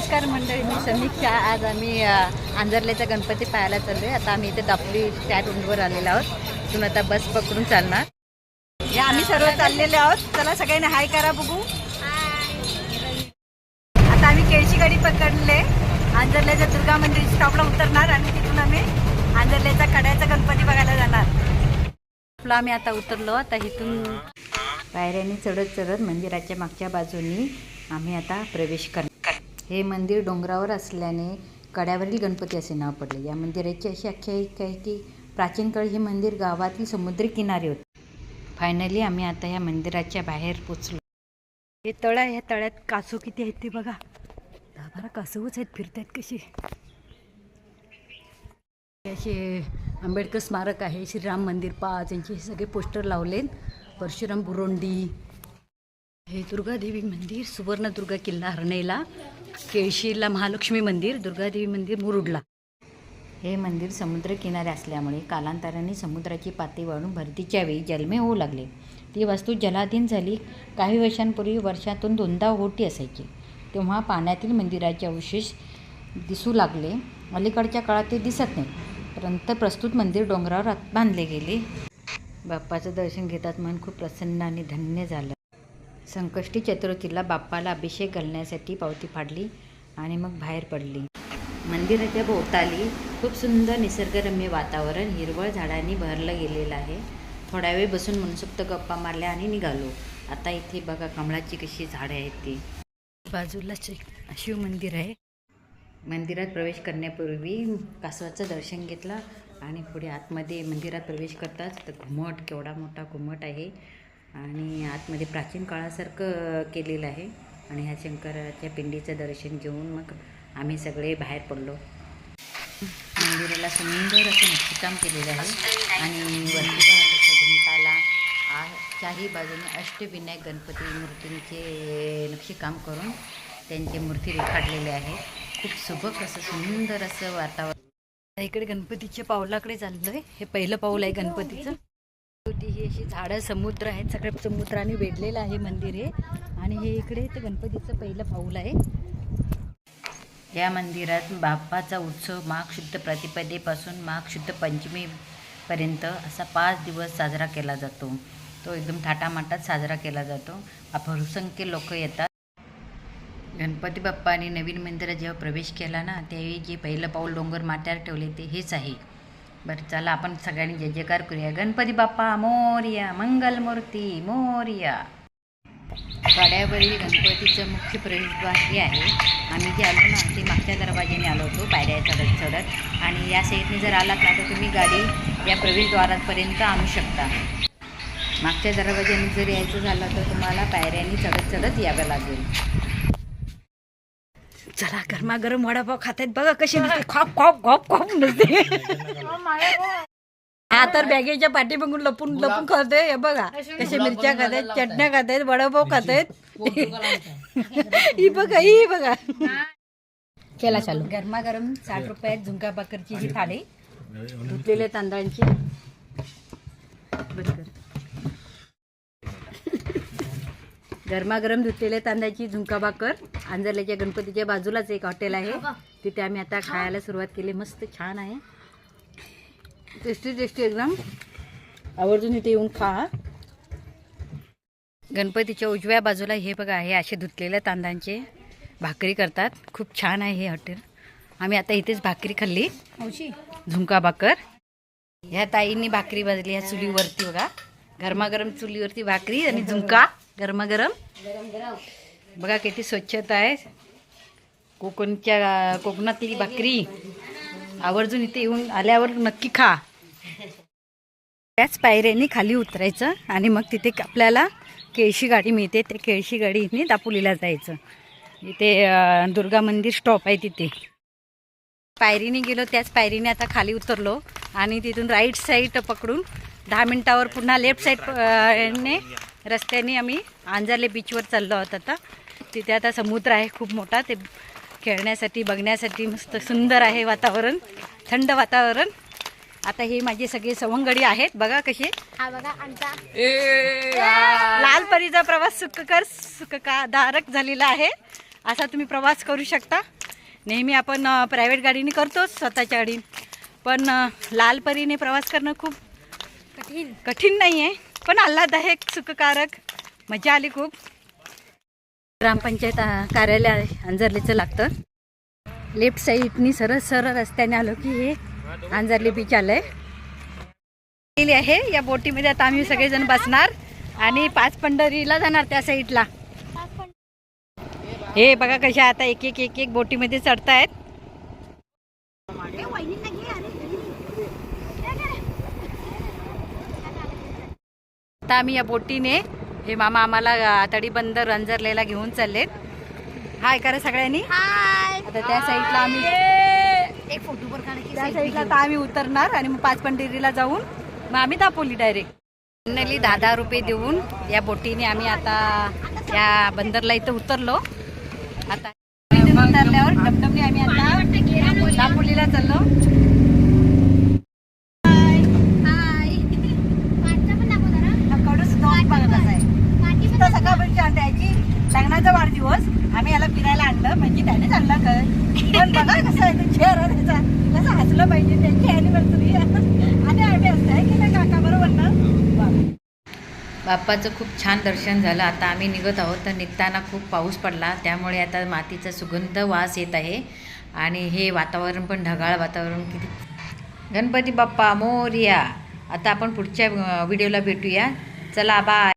नमस्कार मंडळी मी समीक्षा. आज आम्ही अ, आंजर्ल्याचा गणपती पाहायला चाललोय. आता आम्ही इथे त्या स्टँडवर आलेलो आहोत. तिथून आता बस पकडून चालणार. या आम्ही सर्व चाललेले आहोत. चला सगळ्यांनी हाय करा बघू. आता आम्ही केळशी गाडी पकडले. आंजर्ल्याच्या दुर्गा मंदिर स्टॉपला उतरणार आणि तिथून आम्ही आंजर्ल्याचा कड्याचा गणपती बघायला जाणार. आपला आम्ही आता उतरलो. आता इथून पायऱ्याने चढत चढत मंदिराच्या मागच्या बाजूनी आम्ही आता प्रवेश करणार. हे मंदिर डोंगरावर असल्याने कड्यावरील गणपती असे नाव पडले. या मंदिराची अशी आख्यायिका आहे की प्राचीन काळी हे मंदिर गावातील समुद्रकिनारे होते. फायनली आम्ही आता या मंदिराच्या बाहेर पोचलो. हे तळ आहे ह्या तळ्यात कासू किती आहेत ते बघा. दहा बारा कासूच आहेत फिरतायत कशी. असे आंबेडकर स्मारक आहे श्रीराम मंदिर पाच यांचे हे सगळे पोस्टर लावलेत. परशुराम बुरोंडी हे दुर्गादेवी मंदिर सुवर्णदुर्गा किल्ला हरणेला केळशीला महालक्ष्मी मंदिर दुर्गादेवी मंदिर मुरुडला. हे मंदिर समुद्रकिनारे असल्यामुळे कालांतराने समुद्राची पातळी वाढून भरतीच्या वेळी जलमे होऊ लागले. ती वास्तू जलाधीन झाली. काही वर्षांपूर्वी वर्षातून दोनदा होटी असायची. तेव्हा पाण्यातील मंदिराचे अवशेष दिसू लागले. अलीकडच्या काळात ते दिसत नाही. परंतु प्रस्तुत मंदिर डोंगरावर आत बांधले गेले. बाप्पाचं दर्शन घेतात मन खूप प्रसन्न आणि धन्य झालं. संकष्टी चतुर्थीला बाप्पाला अभिषेक घालण्यासाठी पावती फाडली आणि मग बाहेर पडली. मंदिराच्या भोवताली खूप सुंदर निसर्गरम्य वातावरण हिरवळ झाडांनी भरलं गेलेलं आहे. थोडा वेळ बसून मनसुक्त गप्पा मारल्या आणि निघालो. आता इथे बघा कमळाची कशी झाडं आहेत ती. बाजूलाच एक शिव मंदिर आहे. मंदिरात प्रवेश करण्यापूर्वी कासवाचं दर्शन घेतलं आणि पुढे आतमध्ये मंदिरात प्रवेश करताच तर घुमट केवढा मोठा घुमट आहे. आणि आतमध्ये प्राचीन काळासारखं केलेलं आहे. आणि ह्या शंकराच्या पिंडीचं दर्शन घेऊन मग आम्ही सगळे बाहेर पडलो. मंदिराला सुंदर असं नक्षीकाम केलेलं आहे. आणि वरती बघा भिंताला चारही बाजूने अष्टविनायक गणपती मूर्तींचे नक्षीकाम करून त्यांचे मूर्ती रेखाटलेले आहे. खूप सुबक असं सुंदर असं वातावरण. इकडे गणपतीच्या पावलाकडे आहे हे पहिलं पाऊल आहे गणपतीचं. होती. ही अशी झाडं समुद्र आहेत. सगळ्या समुद्राने वेढलेलं आहे मंदिर हे. आणि हे इकडे ते गणपतीचं पहिलं पाऊल आहे. या मंदिरात बाप्पाचा उत्सव माघ शुद्ध प्रतिपदेपासून माघ शुद्ध पंचमीपर्यंत असा पाच दिवस साजरा केला जातो. तो एकदम थाटामाटात साजरा केला जातो. भरसंख्य लोक येतात. गणपती बाप्पाने नवीन मंदिरात जेव्हा प्रवेश केला ना त्यावेळी जे पहिलं पाऊल डोंगर माट्यावर ठेवले ते हेच आहे. बरं चला आपण सगळ्यांनी जय जयकार करूया. गणपती बाप्पा मोर्या मंगलमूर्ती मोर्या. गाड्यावरील गणपतीचं मुख्य प्रवेशद्वार हे आहे. आम्ही जे आलो ना ते मागच्या दरवाज्याने आलो होतो पायऱ्या चढत चढत आणि या साईडने जर आलात ना तर तुम्ही गाडी या प्रवेशद्वारापर्यंत आणू शकता. मागच्या दरवाज्याने जर यायचं झालं तर तुम्हाला पायऱ्यांनी चढत चढत यावं लागेल. चला गरमागरम वडापाव खात आहेत बघा कशी नुसते खॉप खॉप खॉप खॉप नुसते. हा तर बॅगेच्या पाठी बघून लपून लपून खाते हे बघा कशा मिरच्या खात आहेत चटण्या खात आहेत वडापाव खात आहेत ही बघा ही बघा. केला चालू. गरमागरम साठ रुपयात झुंका बाकरची ही थाळी. धुतलेल्या तांदळांची. बंद कर. गरमागरम धुतलेल्या तांदळाची झुंका भाकर आंजरल्याच्या गणपतीच्या बाजूलाच एक हॉटेल आहे. तिथे आम्ही आता खायला सुरुवात केली. मस्त छान आहे. टेस्टी टेस्टी एकदम. आवर्जून इथे येऊन खा. गणपतीच्या उजव्या बाजूला हे बघा आहे असे धुतलेल्या तांदळांचे भाकरी करतात. खूप छान आहे हे हॉटेल. आम्ही आता इथेच भाकरी खाल्ली. झुंका भाकर ह्या ताईंनी भाकरी भाजली ह्या चुलीवरती बघा. गरमागरम चुलीवरती भाकरी आणि झुंका गरमागरम? बघा किती स्वच्छता आहे. कोकणच्या कोकणातली भाकरी. आवर्जून इथे येऊन आल्यावर नक्की खा. त्याच पायऱ्यांनी खाली उतरायचं आणि मग तिथे आपल्याला केळशी गाडी मिळते. त्या केळशी गाडीने दापोलीला जायचं. इथे दुर्गा मंदिर स्टॉप आहे तिथे. पायरीने गेलो त्याच पायरीने आता खाली उतरलो आणि तिथून राईट साईड पकडून दहा मिनटावर पुन्हा लेफ्ट साईड ने रस्त्याने आम्ही आंजारले बीचवर चाललो आहोत आता. तिथे आता समुद्र आहे खूप मोठा. ते खेळण्यासाठी बघण्यासाठी मस्त सुंदर आहे वातावरण थंड वातावरण. आता हे माझे सगळे सवंगडी आहेत. बघा कसे. हा बघा आमचा लाल परीचा प्रवास सुखकर सुखदारक झालेला आहे. असा तुम्ही प्रवास करू शकता. नेहमी आपण प्रायव्हेट गाडीने करतोच स्वतःच्या गाडीने. पण अ, लालपरीने प्रवास करणं खूप कठीण. कठीण नाही आहे पण आल्हाददायक सुखकारक. मजा आली खूप. ग्रामपंचायत कार्यालय अंजरलीचं लागतं. लेफ्ट साईडनी सरळ सरळ रस्त्याने आलो की हे अंजरली बीच आलंय. गेली आहे या बोटीमध्ये आता आम्ही सगळेजण बसणार. आणि पाच पंढरीला जाणार त्या साईडला. हे बघा कशा आता एक एक एक एक बोटीमध्ये चढतायत. आता आम्ही या बोटीने हे मामा आम्हाला अ, तडीबंदर अंजरलेला घेऊन चाललेत. हाय करा सगळ्यांनी. हाय आता त्या साईडला आम्ही एक फोटो वर काढा की त्या साईडला. आता आम्ही उतरणार आणि मग पाच पंढरीला जाऊन मग आम्ही दापोली डायरेक्ट फायनली दहा दहा रुपये देऊन या बोटीने आम्ही आता या बंदरला इथं उतरलो. आता उतरल्यावर डमडमने आम्ही आता दापोलीला चाललो हाय पाठचा पण दाखव जरा. कडूच दोन बघत आहे पाठी पण तर सकाळपर्यंत त्याची लग्नाचा वाढदिवस आम्ही याला फिरायला आणलं म्हणजे त्याने चाललं काय पण बघा कसं आहे चेहरा त्याचा कसं हसलं पाहिजे त्यांची अॅनिव्हर्सरी आणि आम्ही असं की नाही काका बरोबर ना बाप्पाचं खूप छान दर्शन झालं. आता आम्ही निघत आहोत तर निघताना खूप पाऊस पडला. त्यामुळे आता मातीचा सुगंध वास येत आहे. आणि हे वातावरण पण ढगाळ वातावरण. किती गणपती बाप्पा मोरिया. आता आपण पुढच्या व्हिडिओला भेटूया. चला बाय